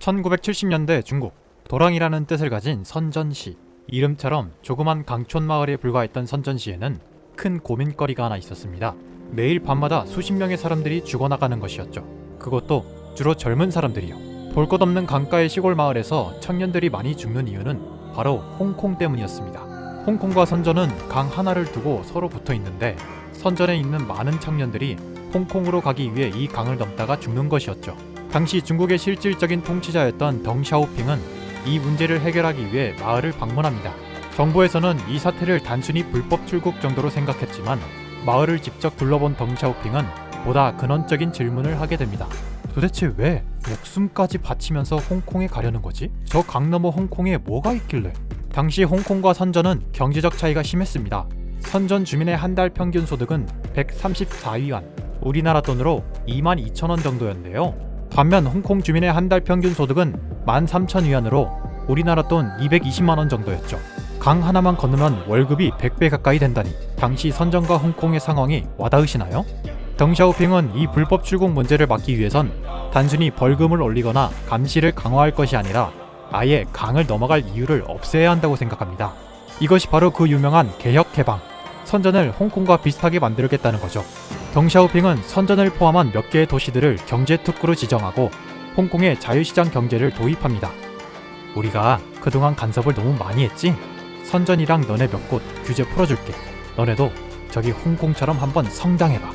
1970년대 중국 도랑이라는 뜻을 가진 선전시 이름처럼 조그만 강촌 마을에 불과했던 선전시에는 큰 고민거리가 하나 있었습니다. 매일 밤마다 수십 명의 사람들이 죽어나가는 것이었죠. 그것도 주로 젊은 사람들이요. 볼 것 없는 강가의 시골 마을에서 청년들이 많이 죽는 이유는 바로 홍콩 때문이었습니다. 홍콩과 선전은 강 하나를 두고 서로 붙어 있는데 선전에 있는 많은 청년들이 홍콩으로 가기 위해 이 강을 넘다가 죽는 것이었죠. 당시 중국의 실질적인 통치자였던 덩샤오핑은 이 문제를 해결하기 위해 마을을 방문합니다. 정부에서는 이 사태를 단순히 불법 출국 정도로 생각했지만 마을을 직접 둘러본 덩샤오핑은 보다 근원적인 질문을 하게 됩니다. 도대체 왜 목숨까지 바치면서 홍콩에 가려는 거지? 저 강 너머 홍콩에 뭐가 있길래? 당시 홍콩과 선전은 경제적 차이가 심했습니다. 선전 주민의 한 달 평균 소득은 134위안, 우리나라 돈으로 2만 2천 원 정도였는데요. 반면 홍콩 주민의 한 달 평균 소득은 13,000위안으로 우리나라 돈 220만 원 정도였죠. 강 하나만 건너면 월급이 100배 가까이 된다니 당시 선전과 홍콩의 상황이 와닿으시나요? 덩샤오핑은 이 불법 출국 문제를 막기 위해선 단순히 벌금을 올리거나 감시를 강화할 것이 아니라 아예 강을 넘어갈 이유를 없애야 한다고 생각합니다. 이것이 바로 그 유명한 개혁 개방, 선전을 홍콩과 비슷하게 만들겠다는 거죠. 덩샤오핑은 선전을 포함한 몇 개의 도시들을 경제 특구로 지정하고 홍콩의 자유시장 경제를 도입합니다. 우리가 그동안 간섭을 너무 많이 했지? 선전이랑 너네 몇 곳 규제 풀어줄게. 너네도 저기 홍콩처럼 한번 성장해봐.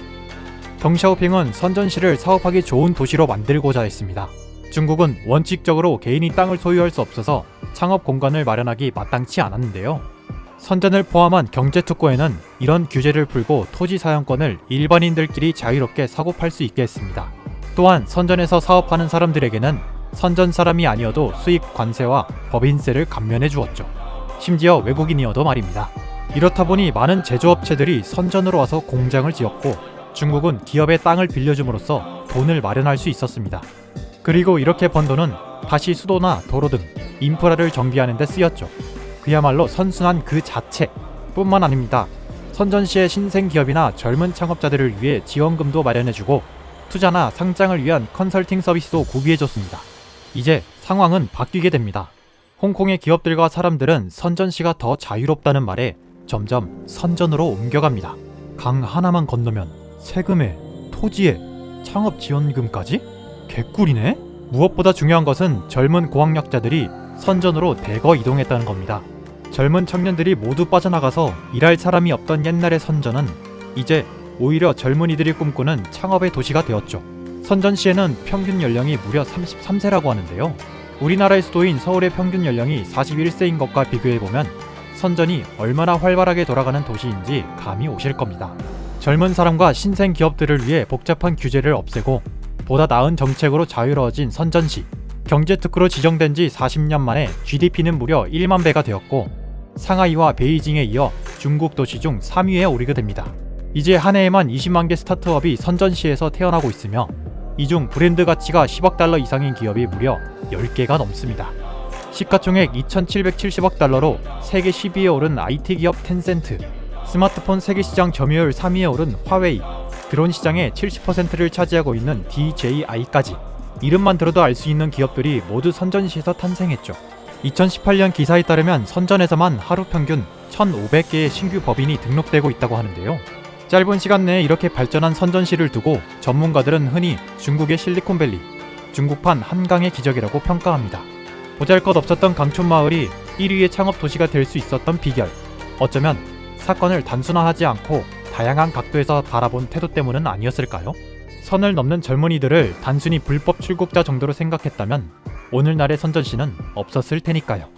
덩샤오핑은 선전시를 사업하기 좋은 도시로 만들고자 했습니다. 중국은 원칙적으로 개인이 땅을 소유할 수 없어서 창업 공간을 마련하기 마땅치 않았는데요. 선전을 포함한 경제특구에는 이런 규제를 풀고 토지 사용권을 일반인들끼리 자유롭게 사고 팔 수 있게 했습니다. 또한 선전에서 사업하는 사람들에게는 선전 사람이 아니어도 수익 관세와 법인세를 감면해 주었죠. 심지어 외국인이어도 말입니다. 이렇다 보니 많은 제조업체들이 선전으로 와서 공장을 지었고 중국은 기업의 땅을 빌려줌으로써 돈을 마련할 수 있었습니다. 그리고 이렇게 번 돈은 다시 수도나 도로 등 인프라를 정비하는 데 쓰였죠. 그야말로 선순환 그 자체 뿐만 아닙니다. 선전시의 신생 기업이나 젊은 창업자들을 위해 지원금도 마련해주고 투자나 상장을 위한 컨설팅 서비스도 구비해줬습니다. 이제 상황은 바뀌게 됩니다. 홍콩의 기업들과 사람들은 선전시가 더 자유롭다는 말에 점점 선전으로 옮겨갑니다. 강 하나만 건너면 세금에 토지에 창업 지원금까지? 개꿀이네? 무엇보다 중요한 것은 젊은 고학력자들이 선전으로 대거 이동했다는 겁니다. 젊은 청년들이 모두 빠져나가서 일할 사람이 없던 옛날의 선전은 이제 오히려 젊은이들이 꿈꾸는 창업의 도시가 되었죠. 선전시에는 평균 연령이 무려 33세라고 하는데요. 우리나라의 수도인 서울의 평균 연령이 41세인 것과 비교해보면 선전이 얼마나 활발하게 돌아가는 도시인지 감이 오실 겁니다. 젊은 사람과 신생 기업들을 위해 복잡한 규제를 없애고 보다 나은 정책으로 자유로워진 선전시. 경제 특구로 지정된 지 40년 만에 GDP는 무려 1만 배가 되었고 상하이와 베이징에 이어 중국 도시 중 3위에 오르게 됩니다. 이제 한 해에만 20만 개 스타트업이 선전시에서 태어나고 있으며 이 중 브랜드 가치가 10억 달러 이상인 기업이 무려 10개가 넘습니다. 시가총액 2,770억 달러로 세계 10위에 오른 IT 기업 텐센트, 스마트폰 세계 시장 점유율 3위에 오른 화웨이, 드론 시장의 70%를 차지하고 있는 DJI까지 이름만 들어도 알 수 있는 기업들이 모두 선전시에서 탄생했죠. 2018년 기사에 따르면 선전에서만 하루 평균 1,500개의 신규 법인이 등록되고 있다고 하는데요. 짧은 시간 내에 이렇게 발전한 선전시를 두고 전문가들은 흔히 중국의 실리콘밸리, 중국판 한강의 기적이라고 평가합니다. 보잘 것 없었던 강촌 마을이 1위의 창업 도시가 될 수 있었던 비결. 어쩌면 사건을 단순화하지 않고 다양한 각도에서 바라본 태도 때문은 아니었을까요? 선을 넘는 젊은이들을 단순히 불법 출국자 정도로 생각했다면 오늘날의 선전시는 없었을 테니까요.